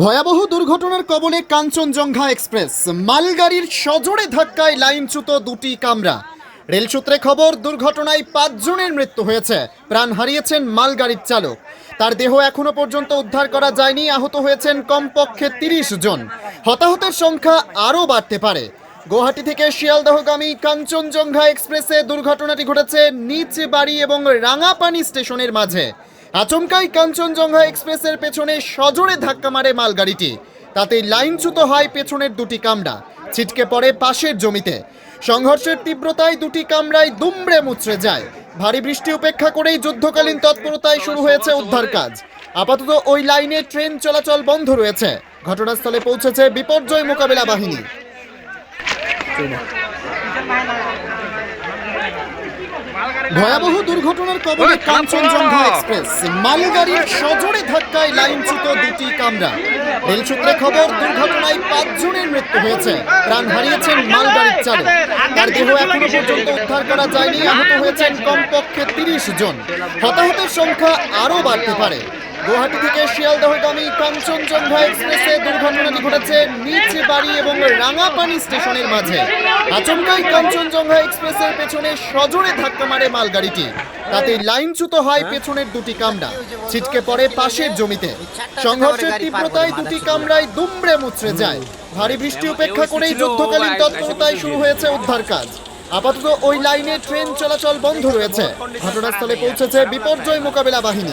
ভয়াবহ দুর্ঘটনার কবলে কাঞ্চনজঙ্ঘা এক্সপ্রেস। মালগাড়ির সজোরে ধাক্কায় লাইনচ্যুত দুটি কামরা। রেল সূত্রে খবর, দুর্ঘটনায় পাঁচজনের মৃত্যু হয়েছে। প্রাণ হারিয়েছেন মালগাড়ির চালক। তার দেহ এখনও পর্যন্ত উদ্ধার করা যায়নি, আহত হয়েছেন কমপক্ষে তিরিশ জন। হতাহতের সংখ্যা আরও বাড়তে পারে। গুয়াহাটি থেকে শিয়ালদহগামী কাঞ্চনজঙ্ঘা এক্সপ্রেসে দুর্ঘটনাটি ঘটেছে নিচ বাড়ি এবং রাঙাপানি স্টেশনের মাঝে। আচমকাই কাঞ্চনজঙ্ঘা এক্সপ্রেসের পেছনে সজোরে ধাক্কা মারে মালগাড়িটি। তাতে লাইনচ্যুত হয় পেছনের দুটি কামরা। ছিটকে পড়ে পাশের জমিতে। সংঘর্ষের তীব্রতায় দুটি কামরায় দুমড়ে মুচড়ে যায়। ভারী বৃষ্টি উপেক্ষা করেই যুদ্ধকালীন তৎপরতায় শুরু হয়েছে উদ্ধার কাজ আপাতত ওই লাইনে ট্রেন চলাচল বন্ধ রয়েছে। ঘটনাস্থলে পৌঁছেছে বিপর্যয় মোকাবিলা বাহিনী। ভয়াবহ দুর্ঘটনার কবলে কাঞ্চনজঙ্ঘা এক্সপ্রেস। মালগাড়ির সজোরে ধাক্কায় লাইনচ্যুত দুটি কামরা। রেল সূত্রে খবর দুর্ঘটনায় পাঁচজনের মৃত্যু হয়েছে। প্রাণ হারিয়েছেন মালগাড়ির চালক। তার দেহ এখনও পর্যন্ত উদ্ধার করা যায়নি। আহত হয়েছেন কমপক্ষে তিরিশ জন। হতাহতের সংখ্যা আরও বাড়তে পারে। গুয়াহাটি থেকে শিয়ালদহগামী কাঞ্চনজঙ্ঘা এক্সপ্রেসে দুর্ঘটনাটি ঘটেছে নিচ বাড়ি এবং রাঙাপানি স্টেশনের মাঝে। আচমকাই কাঞ্চনজঙ্ঘা এক্সপ্রেসের পেছনে সজোরে ধাক্কা মারে মালগাড়িটি। তাতে লাইনচ্যুত হয় পেছনের দুটি কামরা। ছিটকে পড়ে পাশের জমিতে। সংঘর্ষের তীব্রতায় দুটি কামরায় দুমড়ে মুচড়ে যায়। ভারী বৃষ্টি উপেক্ষা করেই যুদ্ধকালীন তৎপরতায় শুরু হয়েছে উদ্ধার কাজ। আপাতত ওই লাইনে ট্রেন চলাচল বন্ধ রয়েছে। ঘটনাস্থলে পৌঁছেছে বিপর্যয় মোকাবিলা বাহিনী।